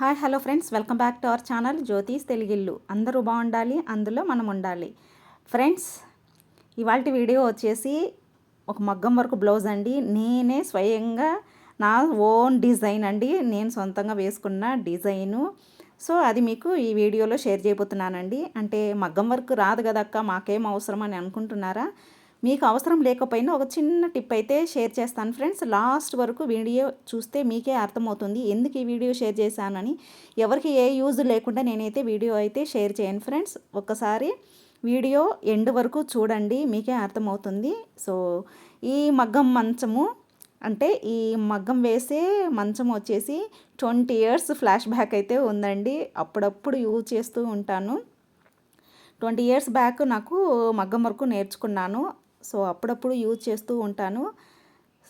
Hi hello friends. Welcome back to our channel Jyothish Telugillu. అందరూ బాగుండాలి అందులో మనం ఉండాలి. ఫ్రెండ్స్ ఇవాళ వీడియో వచ్చేసి ఒక మగ్గం వరకు బ్లౌజ్ అండి. నేనే స్వయంగా నా ఓన్ డిజైన్ అండి. నేను సొంతంగా వేసుకున్న డిజైను. సో అది మీకు ఈ వీడియోలో షేర్ చేయబోతున్నానండి. అంటే మగ్గం వర్క్ రాదు కదక్క మాకేం అవసరం అని అనుకుంటున్నారా? మీకు అవసరం లేకపోయినా ఒక చిన్న టిప్ అయితే షేర్ చేస్తాను ఫ్రెండ్స్. లాస్ట్ వరకు వీడియో చూస్తే మీకే అర్థమవుతుంది ఎందుకు ఈ వీడియో షేర్ చేశానని. ఎవరికి ఏ యూజ్ లేకుండా నేనైతే వీడియో అయితే షేర్ చేయను ఫ్రెండ్స్. ఒక్కసారి వీడియో ఎండ్ వరకు చూడండి మీకే అర్థమవుతుంది. సో ఈ మగ్గం మంచము అంటే ఈ మగ్గం వేసే మంచం వచ్చేసి ట్వంటీ ఇయర్స్ ఫ్లాష్ బ్యాక్ అయితే ఉందండి. అప్పుడప్పుడు యూజ్ చేస్తూ ఉంటాను. ట్వంటీ ఇయర్స్ బ్యాక్ నాకు మగ్గం వరకు నేర్చుకున్నాను. సో అప్పుడప్పుడు యూజ్ చేస్తూ ఉంటాను.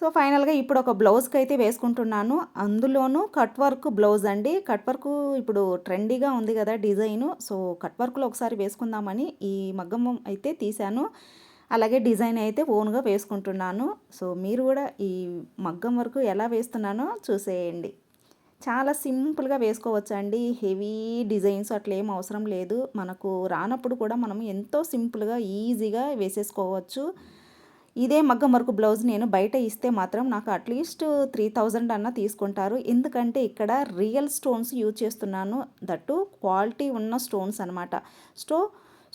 సో ఫైనల్గా ఇప్పుడు ఒక బ్లౌజ్కి అయితే వేసుకుంటున్నాను. అందులోనూ కట్ వర్క్ బ్లౌజ్ అండి. కట్ వర్క్ ఇప్పుడు ట్రెండీగా ఉంది కదా డిజైను. సో కట్ వర్క్లో ఒకసారి వేసుకుందామని ఈ మగ్గం అయితే తీశాను. అలాగే డిజైన్ అయితే ఓన్గా వేసుకుంటున్నాను. సో మీరు కూడా ఈ మగ్గం వర్క్ ఎలా వేస్తున్నానో చూసేయండి. చాలా సింపుల్గా వేసుకోవచ్చు అండి హెవీ డిజైన్స్ అట్లేం అవసరం లేదు. మనకు రానప్పుడు కూడా మనం ఎంతో సింపుల్గా ఈజీగా వేసేసుకోవచ్చు. ఇదే మగ్గం వర్క్ బ్లౌజ్ నేను బయట ఇస్తే మాత్రం నాకు అట్లీస్ట్ త్రీ థౌజండ్ అన్న తీసుకుంటారు. ఎందుకంటే ఇక్కడ రియల్ స్టోన్స్ యూజ్ చేస్తున్నాను. దట్టు క్వాలిటీ ఉన్న స్టోన్స్ అనమాట సో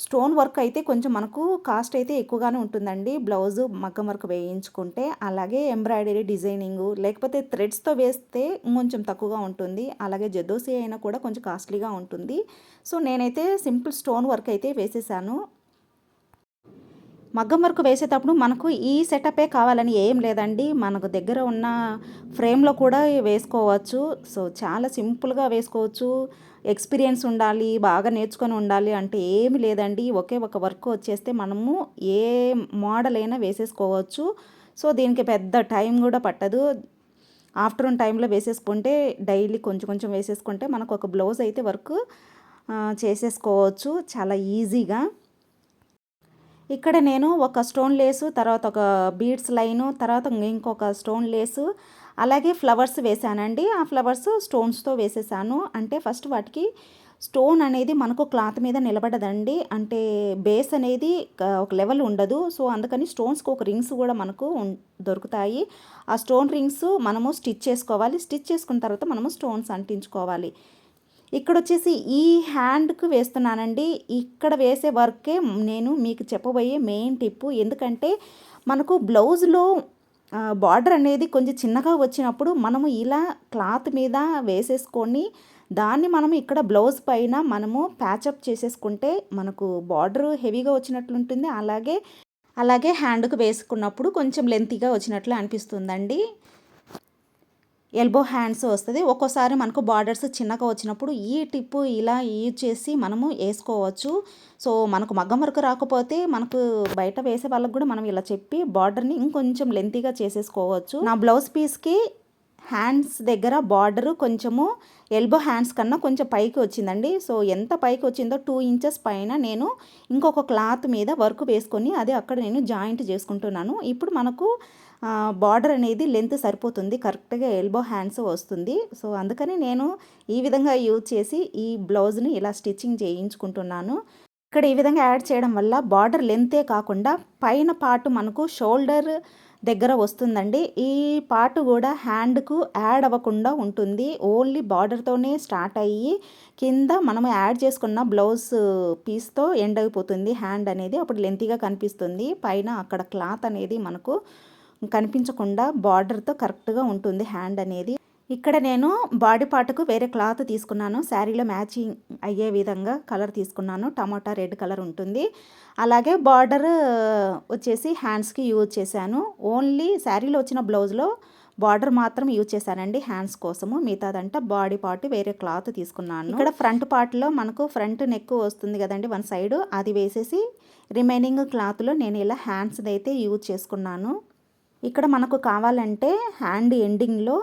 స్టోన్ వర్క్ అయితే కొంచెం మనకు కాస్ట్ అయితే ఎక్కువగానే ఉంటుందండి. బ్లౌజ్ మగ్గం వర్క్ వేయించుకుంటే అలాగే ఎంబ్రాయిడరీ డిజైనింగ్ లేకపోతే థ్రెడ్స్తో వేస్తే కొంచెం తక్కువగా ఉంటుంది. అలాగే జదోసి అయినా కూడా కొంచెం కాస్ట్లీగా ఉంటుంది. సో నేనైతే సింపుల్ స్టోన్ వర్క్ అయితే వేసేసాను. మగ్గం వర్క్ వేసేటప్పుడు మనకు ఈ సెటపే కావాలని ఏం లేదండి. మనకు దగ్గర ఉన్న ఫ్రేమ్లో కూడా వేసుకోవచ్చు. సో చాలా సింపుల్గా వేసుకోవచ్చు. ఎక్స్పీరియన్స్ ఉండాలి బాగా నేర్చుకొని ఉండాలి అంటే ఏమి లేదండి. ఒకే ఒక వర్క్ వచ్చేస్తే మనము ఏ మోడల్ అయినా వేసేసుకోవచ్చు. సో దీనికి పెద్ద టైం కూడా పట్టదు. ఆఫ్టర్నూన్ టైంలో వేసేసుకుంటే డైలీ కొంచెం కొంచెం వేసేసుకుంటే మనకు ఒక బ్లౌజ్ అయితే వర్క్ చేసేసుకోవచ్చు. చాలా ఈజీగా. ఇక్కడ నేను ఒక స్టోన్ లేసు తర్వాత ఒక బీడ్స్ లైను తర్వాత ఇంకొక స్టోన్ లేసు అలాగే ఫ్లవర్స్ వేసానండి ఆ ఫ్లవర్స్ స్టోన్స్తో వేసేసాను. అంటే ఫస్ట్ వాటికి స్టోన్ అనేది మనకు క్లాత్ మీద నిలబడదండి. అంటే బేస్ అనేది ఒక లెవెల్ ఉండదు. సో అందుకని స్టోన్స్కి ఒక రింగ్స్ కూడా మనకు దొరుకుతాయి. ఆ స్టోన్ రింగ్స్ మనము స్టిచ్ చేసుకోవాలి. స్టిచ్ చేసుకున్న తర్వాత మనము స్టోన్స్ అంటించుకోవాలి. ఇక్కడ వచ్చేసి ఈ హ్యాండ్కు వేస్తున్నానండి. ఇక్కడ వేసే వర్కే నేను మీకు చెప్పబోయే మెయిన్ టిప్పు. ఎందుకంటే మనకు బ్లౌజ్లో బార్డర్ అనేది కొంచెం చిన్నగా వచ్చినప్పుడు మనము ఇలా క్లాత్ మీద వేసేసుకొని దాన్ని మనం ఇక్కడ బ్లౌజ్ పైన మనము ప్యాచప్ చేసేసుకుంటే మనకు బార్డర్ హెవీగా వచ్చినట్లుంటుంది. అలాగే అలాగే హ్యాండ్కు వేసుకున్నప్పుడు కొంచెం లెంతీగా వచ్చినట్లు అనిపిస్తుందండి. ఎల్బో హ్యాండ్స్ వస్తుంది. ఒక్కోసారి మనకు బార్డర్స్ చిన్నగా వచ్చినప్పుడు ఈ టిప్పు ఇలా యూజ్ చేసి మనము వేసుకోవచ్చు. సో మనకు మగ్గం వరకు రాకపోతే మనకు బయట వేసే వాళ్ళకి కూడా మనం ఇలా చెప్పి బార్డర్ని ఇంకొంచెం లెంతీగా చేసేసుకోవచ్చు. నా బ్లౌజ్ పీస్కి హ్యాండ్స్ దగ్గర బార్డరు కొంచెము ఎల్బో హ్యాండ్స్ కన్నా కొంచెం పైకి వచ్చిందండి. సో ఎంత పైకి వచ్చిందో టూ ఇంచెస్ పైన నేను ఇంకొక క్లాత్ మీద వర్క్ వేసుకొని అది అక్కడ నేను జాయింట్ చేసుకుంటున్నాను. ఇప్పుడు మనకు బార్డర్ అనేది లెంత్ సరిపోతుంది. కరెక్ట్గా ఎల్బో హ్యాండ్స్ వస్తుంది. సో అందుకని నేను ఈ విధంగా యూజ్ చేసి ఈ బ్లౌజ్ని ఇలా స్టిచ్చింగ్ చేయించుకుంటున్నాను. ఇక్కడ ఈ విధంగా యాడ్ చేయడం వల్ల బార్డర్ లెంతే కాకుండా పైన పార్ట్ మనకు షోల్డర్ దగ్గర వస్తుందండి. ఈ పార్ట్ కూడా హ్యాండ్కు యాడ్ అవ్వకుండా ఉంటుంది. ఓన్లీ బార్డర్తోనే స్టార్ట్ అయ్యి కింద మనం యాడ్ చేసుకున్న బ్లౌజ్ పీస్తో ఎండ్ అయిపోతుంది హ్యాండ్ అనేది. అప్పుడు లెంతీగా కనిపిస్తుంది. పైన అక్కడ క్లాత్ అనేది మనకు కనిపించకుండా బార్డర్తో కరెక్ట్గా ఉంటుంది హ్యాండ్ అనేది. ఇక్కడ నేను బాడీ పార్ట్కు వేరే క్లాత్ తీసుకున్నాను. శారీలో మ్యాచింగ్ అయ్యే విధంగా కలర్ తీసుకున్నాను. టమాటా రెడ్ కలర్ ఉంటుంది. అలాగే బార్డర్ వచ్చేసి హ్యాండ్స్కి యూజ్ చేశాను. ఓన్లీ శారీలో వచ్చిన బ్లౌజ్లో బార్డర్ మాత్రం యూజ్ చేశానండి హ్యాండ్స్ కోసము. మిగతాదంట బాడీ పార్ట్ వేరే క్లాత్ తీసుకున్నాను. ఇక్కడ ఫ్రంట్ పార్ట్లో మనకు ఫ్రంట్ నెక్ వస్తుంది కదండి వన్ సైడ్. అది వేసేసి రిమైనింగ్ క్లాత్లో నేను ఇలా హ్యాండ్స్ అయితే యూజ్ చేసుకున్నాను. ఇక్కడ మనకు కావాలంటే హ్యాండ్ ఎండింగ్లో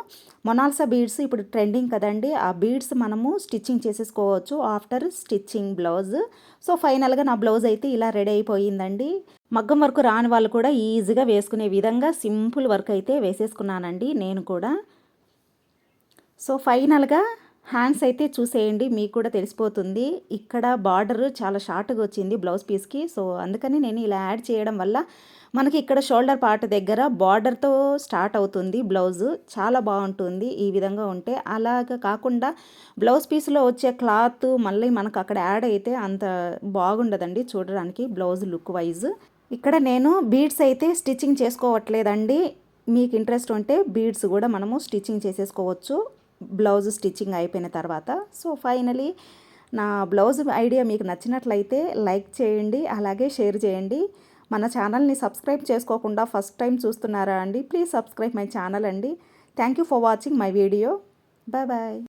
మొనాల్సా బీడ్స్ ఇప్పుడు ట్రెండింగ్ కదండి. ఆ బీడ్స్ మనము స్టిచ్చింగ్ చేసేసుకోవచ్చు ఆఫ్టర్ స్టిచ్చింగ్ బ్లౌజ్. సో ఫైనల్గా నా బ్లౌజ్ అయితే ఇలా రెడీ అయిపోయిందండి. మగ్గం వర్క్ రాని వాళ్ళు కూడా ఈజీగా వేసుకునే విధంగా సింపుల్ వర్క్ అయితే వేసేసుకున్నానండి నేను కూడా. సో ఫైనల్గా హ్యాండ్స్ అయితే చూసేయండి మీకు కూడా తెలిసిపోతుంది. ఇక్కడ బార్డర్ చాలా షార్ట్గా వచ్చింది బ్లౌజ్ పీస్కి. సో అందుకని నేను ఇలా యాడ్ చేయడం వల్ల మనకి ఇక్కడ షోల్డర్ పార్ట్ దగ్గర బార్డర్తో స్టార్ట్ అవుతుంది బ్లౌజ్. చాలా బాగుంటుంది ఈ విధంగా ఉంటే. అలాగ కాకుండా బ్లౌజ్ పీస్లో వచ్చే క్లాత్ మళ్ళీ మనకు అక్కడ యాడ్ అయితే అంత బాగుండదండి చూడడానికి బ్లౌజ్ లుక్ వైజ్. ఇక్కడ నేను బీడ్స్ అయితే స్టిచ్చింగ్ చేసుకోవట్లేదండి. మీకు ఇంట్రెస్ట్ ఉంటే బీడ్స్ కూడా మనము స్టిచ్చింగ్ చేసేసుకోవచ్చు. బ్లౌజ్ స్టిచ్చింగ్ అయిపోయిన తర్వాత సో ఫైనలీ నా బ్లౌజ్ ఐడియా మీకు నచ్చినట్లయితే లైక్ చేయండి అలాగే షేర్ చేయండి. మన ఛానల్ని సబ్స్క్రైబ్ చేసుకోకుండా ఫస్ట్ టైం చూస్తున్నారా అండి ప్లీజ్ సబ్స్క్రైబ్ మై ఛానల్ అండి. Thank you for watching my video. Bye bye.